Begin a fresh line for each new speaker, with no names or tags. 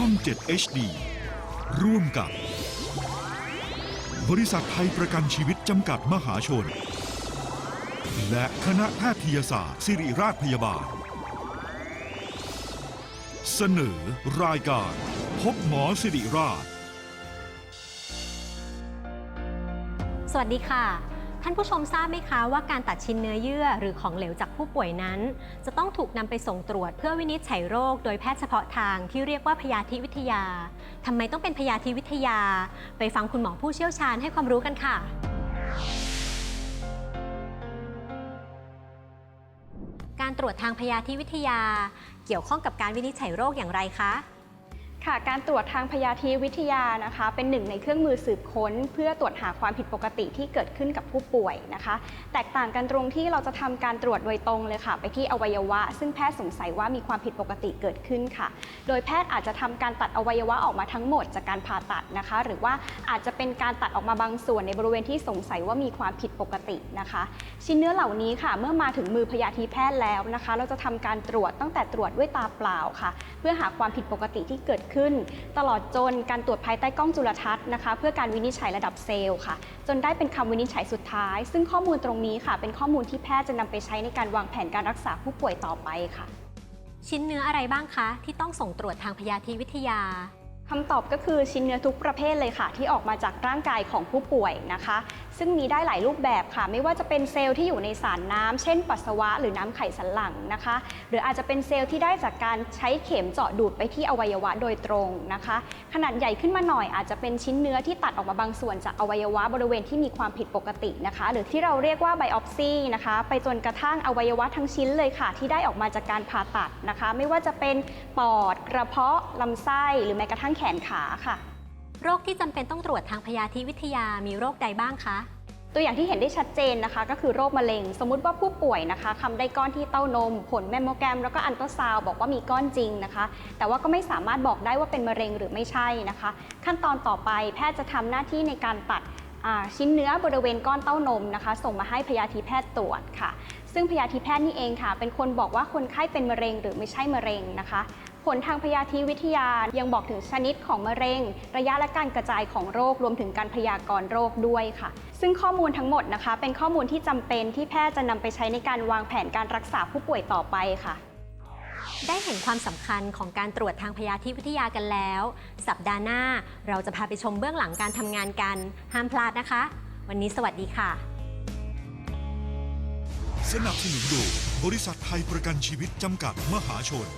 ช่อง 7 HD ร่วมกับ บริษัทไทยประกันชีวิตจำกัดมหาชน และคณะแพทยศาสตร์ ศิริราชพยาบาล เสนอรายการ พบหมอสิริราช
สวัสดีค่ะ ท่านผู้ชมทราบไหมคะว่าการตัดชิ้นเนื้อเยื่อหรือของเหลวจากผู้ป่วยนั้น จะต้องถูกนำไปส่งตรวจเพื่อวินิจฉัยโรคโดยแพทย์เฉพาะทางที่เรียกว่าพยาธิวิทยาทำไมต้องเป็นพยาธิวิทยา ไปฟังคุณหมอผู้เชี่ยวชาญให้ความรู้กันค่ะการตรวจทางพยาธิวิทยา เกี่ยวข้องกับการวินิจฉัยโรคอย่างไรคะ
ค่ะ การตรวจทางพยาธิวิทยานะคะ เป็นหนึ่งในเครื่องมือสืบค้น เพื่อตรวจหาความผิดปกติที่เกิดขึ้นกับผู้ป่วยนะคะ แตกต่างกันตรงที่เราจะทำการตรวจโดยตรงเลยค่ะ ไปที่อวัยวะ ซึ่งแพทย์สงสัยว่ามีความผิดปกติเกิดขึ้นค่ะ โดยแพทย์อาจจะทำการตัดอวัยวะออกมาทั้งหมดจากการผ่าตัดนะคะ หรือว่าอาจจะเป็นการตัดออกมาบางส่วนในบริเวณที่สงสัยว่ามีความผิดปกตินะคะ ชิ้นเนื้อเหล่านี้ค่ะ เมื่อมาถึงมือพยาธิแพทย์แล้วนะคะ เราจะทำการตรวจตั้งแต่ตรวจด้วยตาเปล่าค่ะ เพื่อหาความผิดปกติที่เกิดขึ้นตลอดจนการตรวจภายใต้กล้องจุลทรรศน์นะคะ เพื่อการวินิจฉัยระดับเซลล์ค่ะ จนได้เป็นคำวินิจฉัยสุดท้าย ซึ่งข้อมูลตรงนี้ค่ะ เป็นข้อมูลที่แพทย์จะนำไปใช้ในการวางแผนการรักษาผู้ป่วยต่อไปค่ะ
ชิ้นเนื้ออะไรบ้างคะ ที่ต้องส่งตรวจทางพยาธิวิทยา
คำตอบก็คือชิ้นเนื้อทุกประเภทเลยค่ะ ที่ออกมาจากร่างกายของผู้ป่วยนะคะ ซึ่งมีได้หลายรูปแบบค่ะ ไม่ว่าจะเป็นเซลล์ที่อยู่ในสารน้ำเช่น ปัสสาวะหรือน้ำไขสันหลังนะคะ หรืออาจจะเป็นเซลล์ที่ได้จากการใช้เข็มเจาะดูดไปที่อวัยวะโดยตรงนะคะ ขนาดใหญ่ขึ้นมาหน่อยอาจจะเป็นชิ้นเนื้อที่ตัดออกมาบางส่วนจากอวัยวะบริเวณที่มีความผิดปกตินะคะ หรือที่เราเรียกว่าไบออปซีนะคะ ไปจนกระทั่งอวัยวะทั้งชิ้นเลยค่ะ ที่ได้ออกมาจากการผ่าตัดนะคะ ไม่ว่าจะเป็นปอดกระเพาะลำไส้หรือแม้กระทั่งแขนขาค่ะ
โรคที่จำเป็นต้องตรวจทางพยาธิวิทยามีโรคใดบ้างคะ
ตัวอย่างที่เห็นได้ชัดเจนนะคะ ก็คือโรคมะเร็ง สมมุติว่าผู้ป่วยนะคะคำได้ก้อนที่เต้านม ผลแมมโมแกรม แล้วก็อันตราซาวด์บอกว่ามีก้อนจริงนะคะ แต่ว่าก็ไม่สามารถบอกได้ว่าเป็นมะเร็งหรือไม่ใช่นะคะ ขั้นตอนต่อไปแพทย์จะทำหน้าที่ในการตัดอ่าชิ้นเนื้อบริเวณก้อนเต้านมนะคะ ส่งมาให้พยาธิแพทย์ตรวจค่ะ ซึ่งพยาธิแพทย์นี่เองค่ะ เป็นคนบอกว่าคนไข้เป็นมะเร็งหรือไม่ใช่มะเร็งนะคะ ผลทางพยาธิวิทยายังบอกถึงชนิดของมะเร็ง ระยะและการกระจายของโรครวมถึงการพยากรณ์โรคด้วยค่ะ ซึ่งข้อมูลทั้งหมดนะคะ เป็นข้อมูลที่จำเป็นที่แพทย์จะนำไปใช้ในการวางแผนการรักษาผู้ป่วยต่อไปค่ะ
ได้เห็นความสำคัญของการตรวจทางพยาธิวิทยากันแล้ว สัปดาห์หน้าเราจะพาไปชมเบื้องหลังการทำงานกัน ห้ามพลาดนะคะ วันนี้สวัสดีค่ะ
สนับสนุนโดยบริษัทไทยประกันชีวิตจำกัดมหาชน